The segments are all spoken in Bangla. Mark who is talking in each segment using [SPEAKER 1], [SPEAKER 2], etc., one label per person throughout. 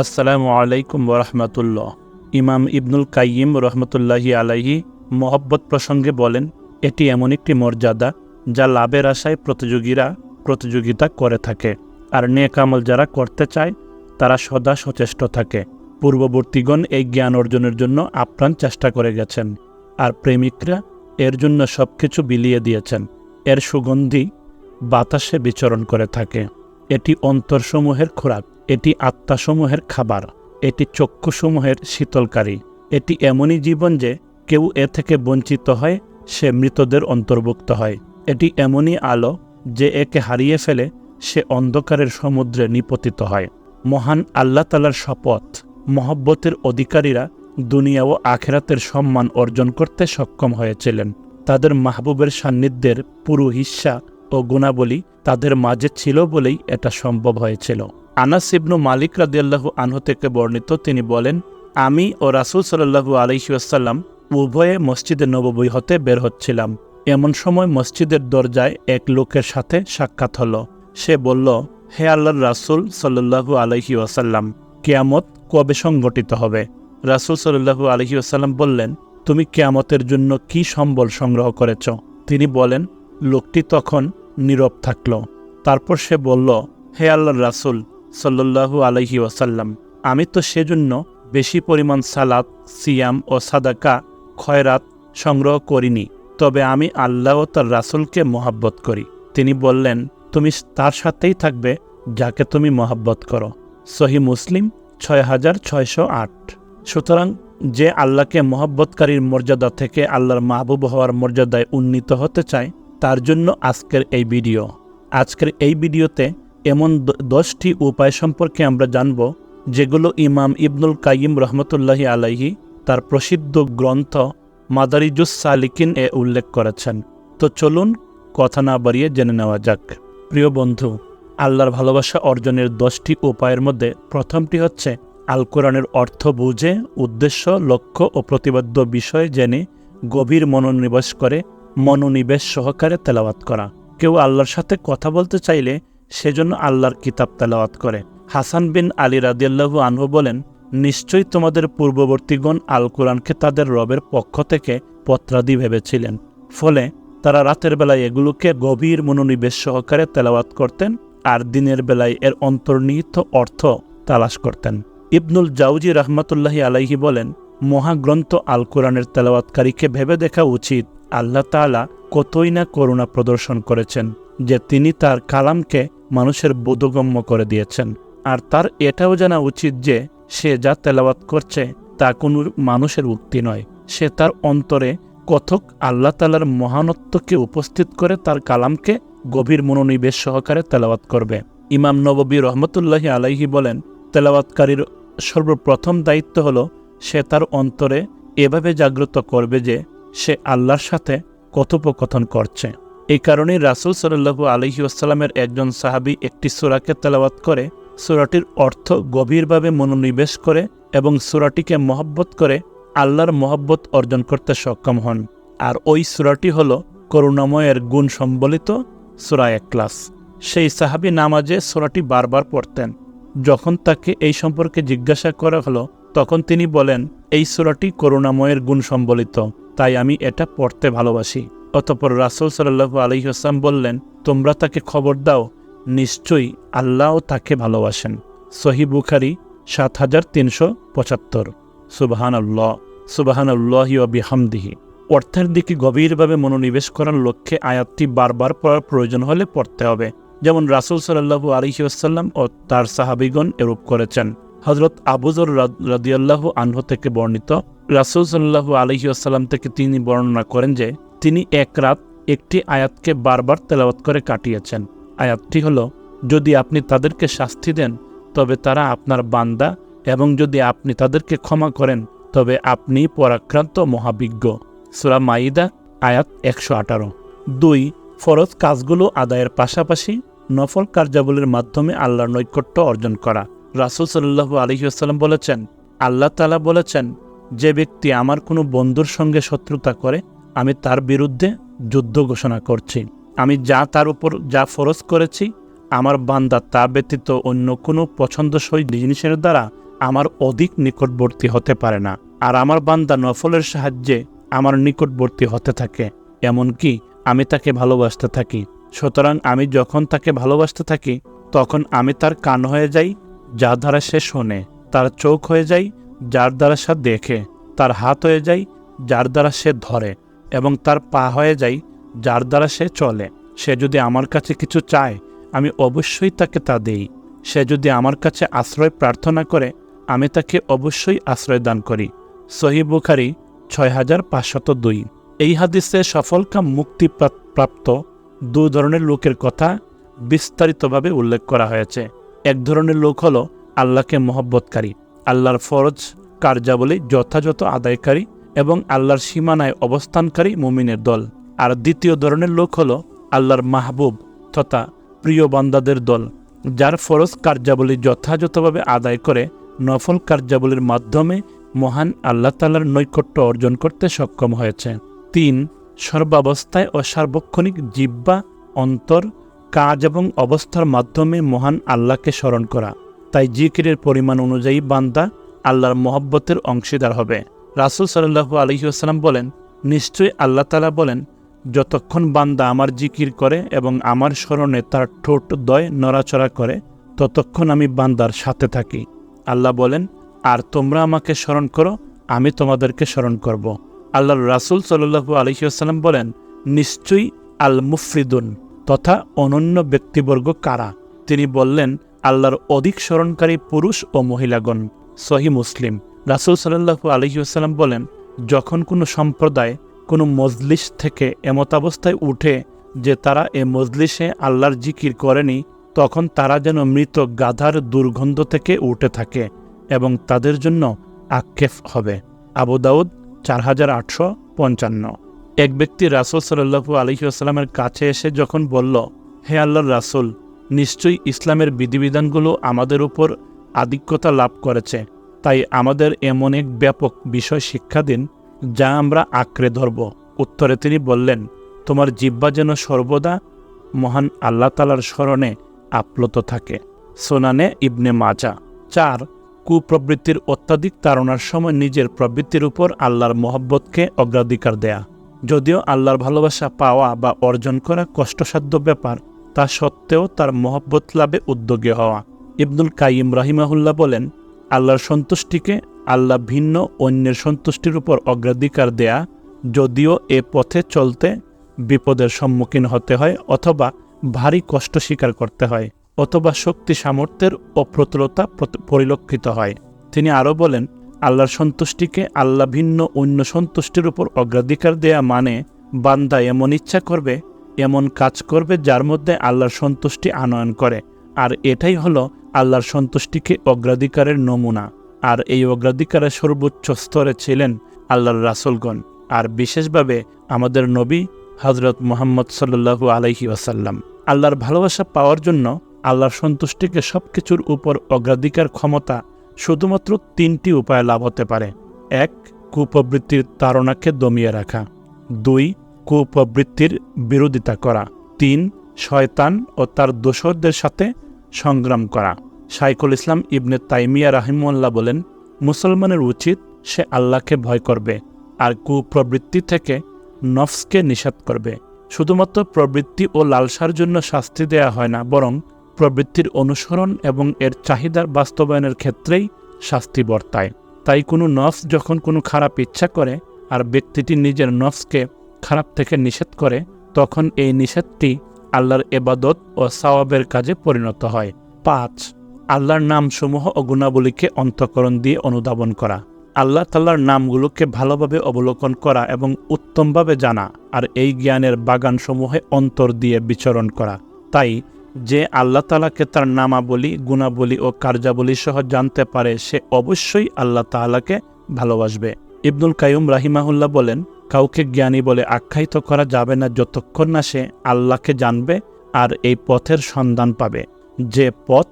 [SPEAKER 1] আসসালামু আলাইকুম রহমতুল্লাহ। ইমাম ইবনুল কাইয়িম রহমতুল্লাহি আলাইহি মহব্বত প্রসঙ্গে বলেন, এটি এমন একটি মর্যাদা যা লাভের আশায় প্রতিযোগীরা প্রতিযোগিতা করে থাকে। আর নেক আমল যারা করতে চায়, তারা সদা সচেষ্ট থাকে। পূর্ববর্তীগণ এই জ্ঞান অর্জনের জন্য আপ্রাণ চেষ্টা করে গেছেন, আর প্রেমিকরা এর জন্য সব কিছু বিলিয়ে দিয়েছেন। এর সুগন্ধি বাতাসে বিচরণ করে থাকে। এটি অন্তরসমূহের খোরাক। এটি আত্মাসমূহের খাবার, এটি চক্ষুসমূহের শীতলকারী। এটি এমনই জীবন যে কেউ এ থেকে বঞ্চিত হয়, সে মৃতদের অন্তর্ভুক্ত হয়। এটি এমনই আলো যে একে হারিয়ে ফেলে, সে অন্ধকারের সমুদ্রে নিপতিত হয়। মহান আল্লাহ তালার শপথ, মহব্বতের অধিকারীরা দুনিয়া ও আখেরাতের সম্মান অর্জন করতে সক্ষম হয়েছিলেন। তাদের মাহবুবের সান্নিধ্যের পুরো হিস্সা ও গুণাবলী তাদের মাঝে ছিল বলেই এটা সম্ভব হয়েছিল। আনাস ইবনু মালিক রাদিয়াল্লাহু আনহু থেকে বর্ণিত, তিনি বলেন, আমি ও রাসুল সাল্লাহু আলহিউসাল্লাম উভয়ে মসজিদে নববী হতে বের হচ্ছিলাম। এমন সময় মসজিদের দরজায় এক লোকের সাথে সাক্ষাৎ হলো। সে বলল, হে আল্লাহর রাসুল সাল্লাহু আলহি ওয়াসাল্লাম, কেয়ামত কবে সংগঠিত হবে? রাসুল সাল্লাহু আলহি ওয়াসাল্লাম বললেন, তুমি কেয়ামতের জন্য কি সম্বল সংগ্রহ করেছ? তিনি বলেন, লোকটি তখন নীরব থাকল। তারপর সে বলল, হে আল্লাহর রাসুল সাল্লাহু আলহি ওয়াসাল্লাম। আমি তো সেজন্য বেশি পরিমাণ সালাত, সিয়াম ও সাদাকা, খয়রাত সংগ্রহ করিনি। তবে আমি আল্লাহ ও তার রাসুলকে মহাব্বত করি। তিনি বললেন, তুমি তার সাথেই থাকবে যাকে তুমি মহাব্বত করো। সহি মুসলিম ছয় হাজার ছয়শো আট। সুতরাং যে আল্লাহকে মহব্বতকারীর মর্যাদা থেকে আল্লাহর মাহবুব হওয়ার মর্যাদায় উন্নীত হতে চায়, তার জন্য আজকের এই ভিডিও। আজকের এই ভিডিওতে এমন দশটি উপায় সম্পর্কে আমরা জানব, যেগুলো ইমাম ইবনুল কাইম রহমতুল্লাহি আলাইহি তার প্রসিদ্ধ গ্রন্থ মাদারিজুস সালিকিন এ উল্লেখ করেছেন। তো চলুন কথা না বাড়িয়ে জেনে নেওয়া যাক। প্রিয় বন্ধু, আল্লাহর ভালোবাসা অর্জনের দশটি উপায়ের মধ্যে প্রথমটি হচ্ছে, আল কোরআনের অর্থ বুঝে, উদ্দেশ্য, লক্ষ্য ও প্রতিবদ্ধ বিষয় জেনে গভীর মনোনিবেশ করে, মনোনিবেশ সহকারে তেলাওয়াত করা। কেউ আল্লাহর সাথে কথা বলতে চাইলে সেজন্য আল্লাহর কিতাব তেলাওয়াত করে। হাসান বিন আলী রাদিয়াল্লাহু আনহু বলেন, নিশ্চয়ই তোমাদের পূর্ববর্তীগণ আল কোরআনকে তাদের রবের পক্ষ থেকে পত্রাদি ভেবেছিলেন। ফলে তারা রাতের বেলায় এগুলোকে গভীর মনোনিবেশ সহকারে তেলাওয়াত করতেন আর দিনের বেলায় এর অন্তর্নিহিত অর্থ তালাশ করতেন। ইবনুল জাউজি রহমতুল্লাহি আলাইহি বলেন, মহাগ্রন্থ আল কোরআনের তেলাওয়াতকারীকে ভেবে দেখা উচিত আল্লাহ তালা কতই না করুণা প্রদর্শন করেছেন যে তিনি তার কালামকে মানুষের বোধগম্য করে দিয়েছেন। আর তার এটাও জানা উচিত যে সে যা তেলাওয়াত করছে তা কোনো মানুষের উক্তি নয়। সে তার অন্তরে কথক আল্লাহ তালার মহানত্বকে উপস্থিত করে তার কালামকে গভীর মনোনিবেশ সহকারে তেলাওয়াত করবে। ইমাম নববী রহমতুল্লাহি আলাইহি বলেন, তেলাওয়াতকারীর সর্বপ্রথম দায়িত্ব হল সে তার অন্তরে এভাবে জাগ্রত করবে যে সে আল্লাহর সাথে কথোপকথন করছে। এই কারণেই রাসুল সাল্লু আলহি আসসালামের একজন সাহাবি একটি সুরাকে তেলাওয়াত করে, সুরাটির অর্থ গভীরভাবে মনোনিবেশ করে এবং সুরাটিকে মহব্বত করে আল্লাহর মহব্বত অর্জন করতে সক্ষম হন। আর ওই সুরাটি হল করুণাময়ের গুণ সম্বলিত সুরা ক্লাস সেই সাহাবি নামাজে সুরাটি বারবার পড়তেন। যখন তাকে এই সম্পর্কে জিজ্ঞাসা করা হলো তখন তিনি বলেন, এই সুরাটি করুণাময়ের গুণ সম্বলিত, তাই আমি এটা পড়তে ভালোবাসি। অতপর রাসুল সাল্লু আলহিহাসাম বললেন, তোমরা তাকে খবর দাও, নিশ্চয়ই আল্লাহও তাকে ভালোবাসেন। সহি বুখারি, সাত হাজার তিনশো পঁচাত্তর। সুবাহান আল্লাহ সুবাহান আল্লাহি অর্থের দিকে গভীরভাবে মনোনিবেশ করার লক্ষ্যে আয়াতটি বারবার পড়ার প্রয়োজন হলে পড়তে হবে। যেমন রাসুল সাল্লাহু আলহিউসাল্লাম ও তার সাহাবিগণ এরূপ করেছেন। হজরত আবুজর রাদিয়াল্লাহু আনহ থেকে বর্ণিত। রাসুল সাল্লাহু আলহিউসাল্লাম থেকে তিনি বর্ণনা করেন যে, তিনি এক রাত একটি আয়াতকে বারবার তেলাওয়াত করে কাটিয়েছেন। আয়াতটি হল, যদি আপনি তাদেরকে শাস্তি দেন, তবে তারা আপনার বান্দা এবং যদি আপনি তাদেরকে ক্ষমা করেন, তবে আপনি পরাক্রান্ত মহাবিজ্ঞ। সুরা মাইদা আয়াত একশো আঠারো। দুই, ফরজ কাজগুলো আদায়ের পাশাপাশি নফল কার্যাবলীর মাধ্যমে আল্লাহর নৈকট্য অর্জন করা। রাসুল সাল্লু আলহিউসাল্লাম বলেছেন, আল্লাহ তালা বলেছেন, যে ব্যক্তি আমার কোনো বন্ধুর সঙ্গে শত্রুতা করে, আমি তার বিরুদ্ধে যুদ্ধ ঘোষণা করছি। আমি যা তার উপর যা ফরজ করেছি, আমার বান্দা তা ব্যতীত অন্য কোনো পছন্দসই জিনিসের দ্বারা আমার অধিক নিকটবর্তী হতে পারে না। আর আমার বান্দা নফলের সাহায্যে আমার নিকটবর্তী হতে থাকে। এমনকি আমি তাকে ভালোবাসতে থাকি। সুতরাং আমি যখন তাকে ভালোবাসতে থাকি, তখন আমি তার কান হয়ে যাই যার দ্বারা সে শোনে, তার চোখ হয়ে যায়, যার দ্বারা সে দেখে, তার হাত হয়ে যায়, যার দ্বারা সে ধরে, এবং তার পা হয়ে যায়, যার দ্বারা সে চলে। সে যদি আমার কাছে কিছু চায়, আমি অবশ্যই তাকে তা দেই। সে যদি আমার কাছে আশ্রয় প্রার্থনা করে, আমি তাকে অবশ্যই আশ্রয় দান করি। সহি বুখারি ছয় হাজার পাঁচশত দুই। এই হাদিসে সফলকাম মুক্তি প্রাপ্ত দু ধরনের লোকের কথা বিস্তারিতভাবে উল্লেখ করা হয়েছে। এক ধরনের লোক হল আল্লাহকে মহব্বতকারী, আল্লাহর ফরজ কার্যাবলী যথাযথ আদায়কারী এবং আল্লাহর সীমানায় অবস্থানকারী মুমিনের দল। আর দ্বিতীয় ধরনের লোক হল আল্লাহর মাহবুব তথা প্রিয় বান্দাদের দল, যার ফরজ কার্যাবলী যথাযথভাবে আদায় করে নফল কার্যাবলীর মাধ্যমে মহান আল্লাহ তালার নৈকট্য অর্জন করতে সক্ষম হয়েছে। তিন, সর্বাবস্থায় ও সার্বক্ষণিক জিব্বা অন্তর কাজ এবং অবস্থার মাধ্যমে মহান আল্লাহকে স্মরণ করা। তাই জিকিরের পরিমাণ অনুযায়ী বান্দা আল্লাহর মহব্বতের অংশীদার হবে। রাসুল সাল্লাহু আলহিউসালাম বলেন, নিশ্চয়ই আল্লাহ তালা বলেন, যতক্ষণ বান্দা আমার জিকির করে এবং আমার স্মরণে তার ঠোঁট দয় নড়াচড়া করে, ততক্ষণ আমি বান্দার সাথে থাকি। আল্লাহ বলেন, আর তোমরা আমাকে স্মরণ করো, আমি তোমাদেরকে স্মরণ করব। আল্লাহর রাসুল সাল্লু আলহিউসালাম বলেন, নিশ্চয়ই আল মুফরিদুন তথা অনন্য ব্যক্তিবর্গ কারা? তিনি বললেন, আল্লাহর অধিক স্মরণকারী পুরুষ ও মহিলাগণ। সহি মুসলিম। রাসুল সাল্লাহু আলহিউসালাম বলেন, যখন কোনো সম্প্রদায় কোনো মজলিস থেকে এমতাবস্থায় উঠে যে তারা এ মজলিসে আল্লাহর জিকির করেনি, তখন তারা যেন মৃত গাধার দুর্গন্ধ থেকে উঠে থাকে এবং তাদের জন্য আক্ষেপ হবে। আবু দাউদ, চার হাজার আটশো পঞ্চান্ন। এক ব্যক্তি রাসুল সাল্লু আলহিউসালামের কাছে এসে যখন বলল, হে আল্লাহর রাসুল, নিশ্চয়ই ইসলামের বিধিবিধানগুলো আমাদের উপর আধিক্যতা লাভ করেছে। তাই আমাদের এমন এক ব্যাপক বিষয় শিক্ষা দিন, যা আমরা আঁকড়ে ধরব। উত্তরে তিনি বললেন, তোমার জিব্বা যেন সর্বদা মহান আল্লাহ তালার স্মরণে আপ্লুত থাকে। সোনানে ইবনে মাজা। চার, কুপ্রবৃত্তির অত্যাধিক তাড়নার সময় নিজের প্রবৃত্তির উপর আল্লাহর মহব্বতকে অগ্রাধিকার দেয়া। যদিও আল্লাহর ভালোবাসা পাওয়া বা অর্জন করা কষ্টসাধ্য ব্যাপার, তা সত্ত্বেও তার মহব্বত লাভে উদ্যোগী হওয়া। ইবনুল কাইম রাহিমাহুল্লাহ বলেন, আল্লাহর সন্তুষ্টিকে আল্লাহ ভিন্ন অন্যের সন্তুষ্টির উপর অগ্রাধিকার দেয়া, যদিও এ পথে চলতে বিপদের সম্মুখীন হতে হয় অথবা ভারী কষ্ট স্বীকার করতে হয়, অথবা শক্তি সামর্থ্যের অপ্রতুলতা পরিলক্ষিত হয়। তিনি আরও বলেন আল্লাহর সন্তুষ্টিকে আল্লাহ ভিন্ন অন্য সন্তুষ্টির উপর অগ্রাধিকার দেয়া মানে বান্দা এমন ইচ্ছা করবে, এমন কাজ করবে যার মধ্যে আল্লাহর সন্তুষ্টি আনয়ন করে। আর এটাই হলো আল্লাহর সন্তুষ্টিকে অগ্রাধিকারের নমুনা। আর এই অগ্রাধিকারের সর্বোচ্চ স্তরে ছিলেন আল্লাহর রাসুলগণ। আর বিশেষভাবে আমাদের নবী হজরত মোহাম্মদ সাল্লু আলহি ওয়াসাল্লাম। আল্লাহর ভালোবাসা পাওয়ার জন্য আল্লাহর সন্তুষ্টিকে সব কিছুর উপর অগ্রাধিকার ক্ষমতা শুধুমাত্র তিনটি উপায় লাভ হতে পারে। এক, কুপ্রবৃত্তির তাড়নাকে দমিয়ে রাখা। দুই, কুপ্রবৃত্তির বিরোধিতা করা। তিন, শয়তান ও তার দোসরদের সাথে সংগ্রাম করা। সাইকুল ইসলাম ইবনে তাইমিয়া রাহিমুল্লাহ বলেন, মুসলমানের উচিত সে আল্লাহকে ভয় করবে আর কুপ্রবৃত্তি থেকে নফসকে নিষেধ করবে। শুধুমাত্র প্রবৃত্তি ও লালসার জন্য শাস্তি দেয়া হয় না, বরং প্রবৃত্তির অনুসরণ এবং এর চাহিদার বাস্তবায়নের ক্ষেত্রেই শাস্তি বর্তায়। তাই কোনো নফস যখন কোনো খারাপ ইচ্ছা করে আর ব্যক্তিটি নিজের নফসকে খারাপ থেকে নিষেধ করে, তখন এই নিষেধটি আল্লাহর এবাদত ও সাওয়াবের কাজে পরিণত হয়। পাঁচ, আল্লাহর নামসমূহ ও গুণাবলীকে অন্তকরণ দিয়ে অনুধাবন করা। আল্লাহ তাল্লার নামগুলোকে ভালোভাবে অবলোকন করা এবং উত্তমভাবে জানা আর এই জ্ঞানের বাগানসমূহে অন্তর দিয়ে বিচরণ করা। তাই যে আল্লাহ তালাকে তার নামাবলী, গুণাবলী ও কার্যাবলী সহ জানতে পারে, সে অবশ্যই আল্লাহ তালাকে ভালোবাসবে। ইবনুল কায়ুম রাহিমাহুল্লাহ বলেন, কাউকে জ্ঞানী বলে আখ্যায়িত করা যাবে না যতক্ষণ না সে আল্লাহকে জানবে আর এই পথের সন্ধান পাবে। যে পথ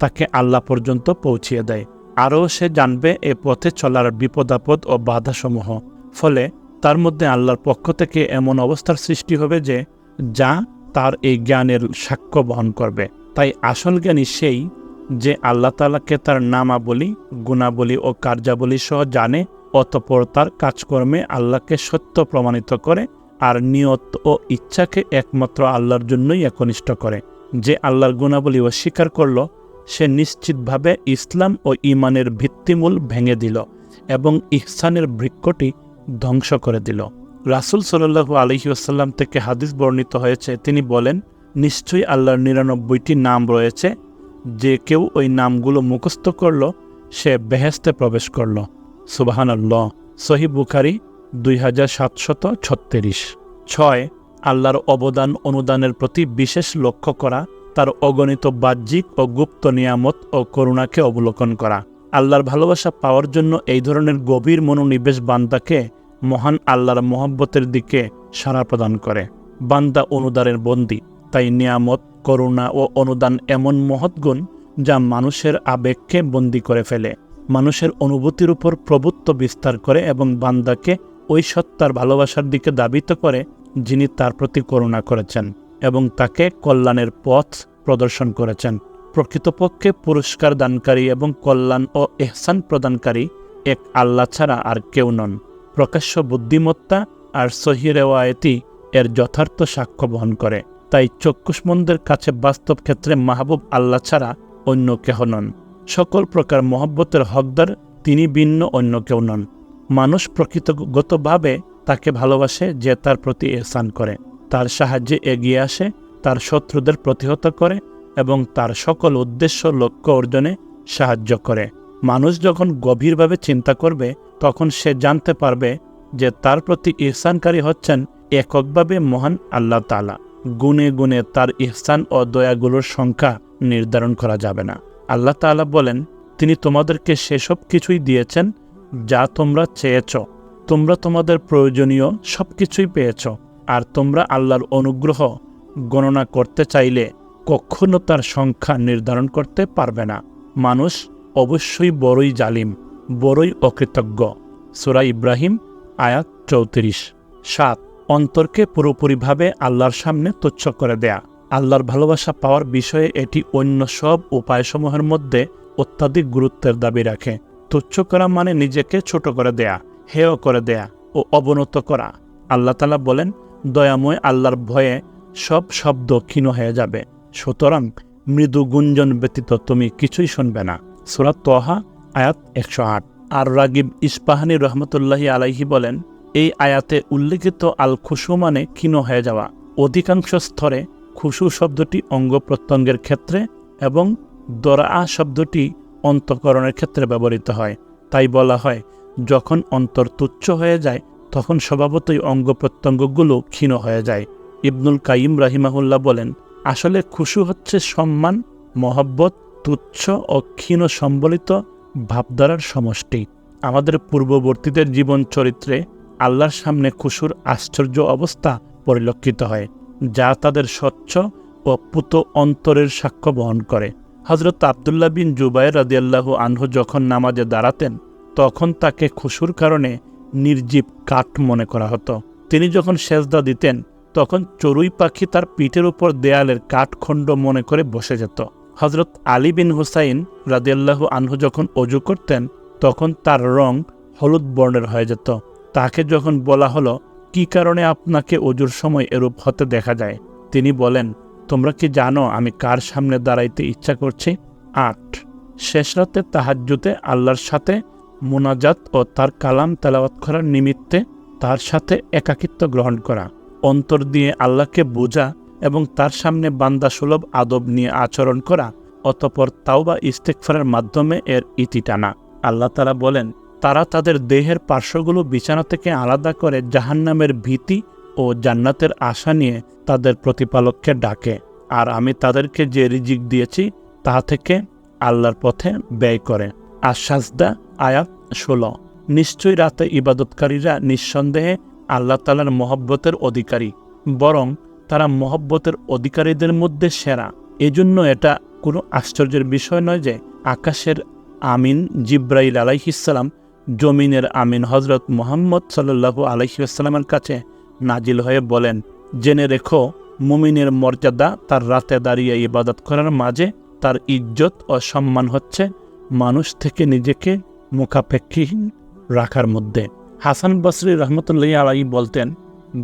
[SPEAKER 1] তাকে আল্লাহ পর্যন্ত পৌঁছিয়ে দেয়, আরও সে জানবে এ পথে চলার বিপদাপদ ও বাধাসমূহ। ফলে তার মধ্যে আল্লাহর পক্ষ থেকে এমন অবস্থার সৃষ্টি হবে যে যা তার এই জ্ঞানের সাক্ষ্য বহন করবে। তাই আসল জ্ঞানী সেই যে আল্লাহ তালাকে তার নামাবলী, গুণাবলী ও কার্যাবলী সহ জানে, অতপর তার কাজকর্মে আল্লাহকে সত্য প্রমাণিত করে আর নিয়ত ও ইচ্ছাকে একমাত্র আল্লাহর জন্যই একনিষ্ঠ করে। যে আল্লাহর গুণাবলী অস্বীকার করল, সে নিশ্চিতভাবে ইসলাম ও ইমানের ভিত্তিমূল ভেঙে দিল এবং ইহসানের বৃক্ষটি ধ্বংস করে দিল। রাসুল সাল্লু আলহি আসাল্লাম থেকে হাদিস বর্ণিত হয়েছে, তিনি বলেন, নিশ্চয়ই আল্লাহর নিরানব্বইটি নাম রয়েছে, যে কেউ ওই নামগুলো মুখস্থ করল, সে বেহেস্তে প্রবেশ করল। সুবাহানাল্লাহ। সহি বুখারি দুই হাজার সাতশত ছত্রিশ। ছয়, আল্লাহর অবদান অনুদানের প্রতি বিশেষ লক্ষ্য করা, তার অগণিত বাহ্যিক ও গুপ্ত নিয়ামত ও করুণাকে অবলোকন করা। আল্লাহর ভালোবাসা পাওয়ার জন্য এই ধরনের গভীর মনোনিবেশ বান্দাকে মহান আল্লাহর মহব্বতের দিকে সাড়া প্রদান করে। বান্দা অনুদানের বন্দী, তাই নিয়ামত, করুণা ও অনুদান এমন মহৎ গুণ যা মানুষের আবেগকে বন্দী করে ফেলে। মানুষের অনুভূতির উপর প্রভুত্ব বিস্তার করে এবং বান্দাকে ওই সত্তার ভালোবাসার দিকে দাবিত করে, যিনি তার প্রতি করুণা করেছেন এবং তাকে কল্যাণের পথ প্রদর্শন করেছেন। প্রকৃতপক্ষে পুরস্কার দানকারী এবং কল্যাণ ও এহসান প্রদানকারী এক আল্লাহ ছাড়া আর কেউ নন। প্রকাশ্য বুদ্ধিমত্তা আর সহিরেওয়ায়তি এর যথার্থ সাক্ষ্য বহন করে। তাই চক্ষুষ্মন্দের কাছে বাস্তব ক্ষেত্রে মাহবুব আল্লাহ ছাড়া অন্য কেহ নন। সকল প্রকার মহব্বতের হকদার তিনি ভিন্ন, অন্য কেউ নন। মানুষ প্রকৃতগতভাবে তাকে ভালোবাসে যে তার প্রতি এহসান করে, তার সাহায্যে এগিয়ে আসে, তার শত্রুদের প্রতিহত করে এবং তার সকল উদ্দেশ্য, লক্ষ্য অর্জনে সাহায্য করে। মানুষ যখন গভীরভাবে চিন্তা করবে, তখন সে জানতে পারবে যে তার প্রতি ইহসানকারী হচ্ছেন এককভাবে মহান আল্লাহ তালা গুণে গুণে তার ইহসান ও দয়াগুলোর সংখ্যা নির্ধারণ করা যাবে না। আল্লাহ তালা বলেন, তিনি তোমাদেরকে সেসব কিছুই দিয়েছেন যা তোমরা চেয়েছ। তোমরা তোমাদের প্রয়োজনীয় সব কিছুই পেয়েছ। আর তোমরা আল্লাহর অনুগ্রহ গণনা করতে চাইলে কখনো তার সংখ্যা নির্ধারণ করতে পারবে না। মানুষ অবশ্যই বড়ই জালিম, বড়ই অকৃতজ্ঞ। সুরা ইব্রাহিম, আয়াত চৌত্রিশ। সাত, অন্তরকে পুরোপুরিভাবে আল্লাহর সামনে তুচ্ছ করে দেয়া। আল্লাহর ভালোবাসা পাওয়ার বিষয়ে এটি অন্য সব উপায়সমূহের মধ্যে অত্যাধিক গুরুত্বের দাবি রাখে। তুচ্ছ করা মানে নিজেকে ছোট করে দেয়া, হেয় করে দেয়া ও অবনত করা। আল্লাহ তালা বলেন, দয়াময় আল্লাহর ভয়ে সব শব্দ ক্ষীণ হয়ে যাবে। সুতরাং মৃদু গুঞ্জন ব্যতীত তুমি কিছুই শুনবে না। সুরাত তোহা, আয়াত একশো আট। আর রাগিব ইস্পাহানি রহমতুল্লাহি আলাইহি বলেন, এই আয়াতে উল্লেখিত আল খুশু মানে ক্ষীণ হয়ে যাওয়া। অধিকাংশ স্তরে খুশু শব্দটি অঙ্গ প্রত্যঙ্গের ক্ষেত্রে এবং দরা শব্দটি অন্তকরণের ক্ষেত্রে ব্যবহৃত হয়। তাই বলা হয়, যখন অন্তর তুচ্ছ হয়ে যায়, তখন স্বভাবতই অঙ্গ প্রত্যঙ্গগুলো ক্ষীণ হয়ে যায়। ইবনুল কাইম রাহিমাহুল্লাহ বলেন, আসলে খুশু হচ্ছে সম্মান, মহব্বত তুচ্ছ ও ক্ষীণ সম্বলিত ভাবধারার সমষ্টি। আমাদের পূর্ববর্তীদের জীবন চরিত্রে আল্লাহর সামনে খুশুর আশ্চর্য অবস্থা পরিলক্ষিত হয়, যা তাদের স্বচ্ছ ও পুত অন্তরের সাক্ষ্য বহন করে। হজরত আবদুল্লাহ বিন জুবাইর রাদিয়াল্লাহু আনহু যখন নামাজে দাঁড়াতেন, তখন তাকে খুশুর কারণে নির্জীব কাঠ মনে করা হতো। তিনি যখন সেজদা দিতেন, তখন চড়ুই পাখি তার পিঠের উপর দেয়ালের কাঠখণ্ড মনে করে বসে যেত। হজরত আলী বিন হুসাইন রাদিয়াল্লাহু আনহু যখন অজু করতেন, তখন তার রং হলুদ বর্ণের হয়ে যেত। তাকে যখন বলা হলো, কি কারণে আপনাকে অজুর সময় এরূপ হতে দেখা যায়? তিনি বলেন, তোমরা কি জানো আমি কার সামনে দাঁড়াইতে ইচ্ছা করছি? আট, শেষ রাতে তাহাজ্জুতে আল্লাহর সাথে মোনাজাত ও তার কালাম তেলাওয়াত করার নিমিত্তে তার সাথে একাকিত্ব গ্রহণ করা। অন্তর দিয়ে আল্লাহকে বোঝা এবং তার সামনে বান্দা সুলভ আদব নিয়ে আচরণ করা, অতপর তাও বা ইস্তেকফারের মাধ্যমে এর ইতি টানা। আল্লাহ তারা বলেন, তারা তাদের দেহের পার্শ্বগুলো বিছানা থেকে আলাদা করে জাহান্নামের ভীতি ও জান্নাতের আশা নিয়ে তাদের প্রতিপালককে ডাকে। আর আমি তাদেরকে যে রিজিক দিয়েছি, তা থেকে আল্লাহর পথে ব্যয় করে। আশ্বাসদা আয়াত ষোলো। নিশ্চয়ই রাতে ইবাদতকারীরা নিঃসন্দেহে আল্লাহ তালার মহব্বতের অধিকারী, বরং তারা মহব্বতের অধিকারীদের মধ্যে সেরা। এজন্য এটা কোনো আশ্চর্যের বিষয় নয় যে আকাশের আমিন জিব্রাইল আলাইহিসাল্লাম জমিনের আমিন হজরত মোহাম্মদ সাল্লু আলহিউসালামের কাছে নাজিল হয়ে বলেন, জেনে রেখো, মুমিনের মর্যাদা তার রাতে দাঁড়িয়ে ইবাদত করার মাঝে তার ইজ্জত ও সম্মান হচ্ছে মানুষ থেকে নিজেকে মুখাপেক্ষীহীন রাখার মধ্যে। হাসান বসরি রহমতুল্লাহ আলাই বলতেন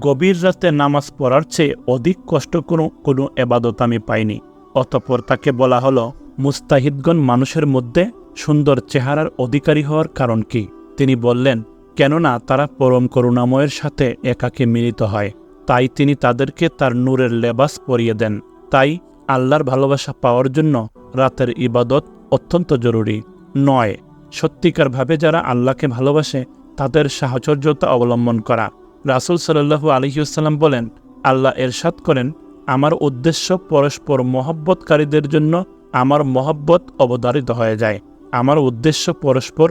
[SPEAKER 1] গভীর রাতে নামাজ পড়ার চেয়ে অধিক কষ্ট কোনো কোনো এবাদত আমি পাইনি। অতপর তাকে বলা হলো, মুস্তাহিদগণ মানুষের মধ্যে সুন্দর চেহারার অধিকারী হওয়ার কারণ কি? তিনি বললেন, কেননা তারা পরম করুণাময়ের সাথে একাকে মিলিত হয়। তাই তিনি তাদেরকে তার নূরের লেবাস পরিয়ে দেন। তাই আল্লাহর ভালোবাসা পাওয়ার জন্য রাতের ইবাদত অত্যন্ত জরুরি। নয়, সত্যিকারভাবে যারা আল্লাহকে ভালোবাসে, তাদের সাহচর্যতা অবলম্বন করা। রাসুল সাল্লু আলহিউসাল্লাম বলেন, আল্লাহ এরশাদ করেন, আমার উদ্দেশ্য পরস্পর মহব্বতকারীদের জন্য আমার মহব্বত অবধারিত হয়ে যায়। আমার উদ্দেশ্য পরস্পর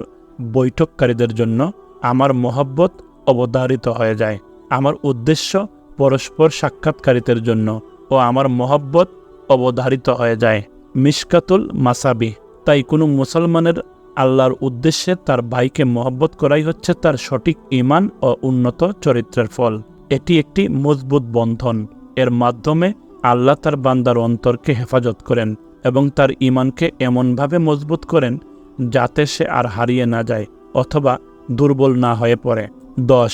[SPEAKER 1] বৈঠককারীদের জন্য আমার মহব্বত অবধারিত হয়ে যায়। আমার উদ্দেশ্য পরস্পর সাক্ষাৎকারীদের জন্য ও আমার মহব্বত অবধারিত হয়ে যায়। মিশকাতুল মাসাবি তাই কোনো মুসলমানের আল্লাহর উদ্দেশ্যে তার ভাইকে মহব্বত করাই হচ্ছে তার সঠিক ইমান ও উন্নত চরিত্রের ফল। এটি একটি মজবুত বন্ধন। এর মাধ্যমে আল্লাহ তার বান্দার অন্তরকে হেফাজত করেন এবং তার ইমানকে এমনভাবে মজবুত করেন যাতে সে আর হারিয়ে না যায় অথবা দুর্বল না হয়ে পড়ে। দশ,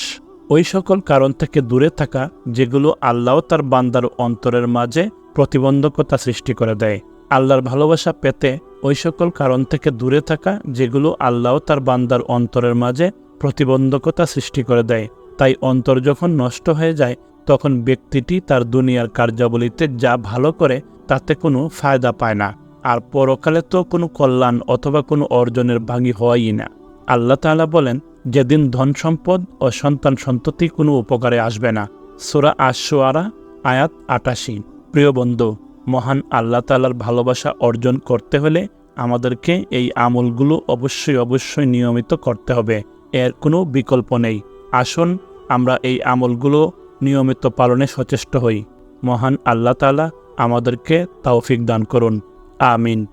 [SPEAKER 1] ওই সকল কারণ থেকে দূরে থাকা যেগুলো আল্লাহ তার বান্দার অন্তরের মাঝে প্রতিবন্ধকতা সৃষ্টি করে দেয়। আল্লাহর ভালোবাসা পেতে ওই সকল কারণ থেকে দূরে থাকা যেগুলো আল্লাহ তার বান্দার অন্তরের মাঝে প্রতিবন্ধকতা সৃষ্টি করে দেয়। তাই অন্তর যখন নষ্ট হয়ে যায়, তখন ব্যক্তিটি তার দুনিয়ার কার্যাবলীতে যা ভালো করে তাতে কোনো ফায়দা পায় না। আর পরকালে তো কোনো কল্যাণ অথবা কোনো অর্জনের ভাগী হওয়াই না। আল্লাহ তাআলা বলেন, যেদিন ধন সম্পদ ও সন্তান সন্ততি কোনো উপকারে আসবে না। সুরা আশোয়ারা আয়াত আটাশি। প্রিয় বন্ধু মহান আল্লাহ তালার ভালোবাসা অর্জন করতে হলে আমাদেরকে এই আমলগুলো অবশ্যই অবশ্যই নিয়মিত করতে হবে। এর কোনো বিকল্প নেই। আসুন, আমরা এই আমলগুলো নিয়মিত পালনে সচেষ্ট হই। মহান আল্লাহ তালা আমাদেরকে তৌফিক দান করুন। আমিন।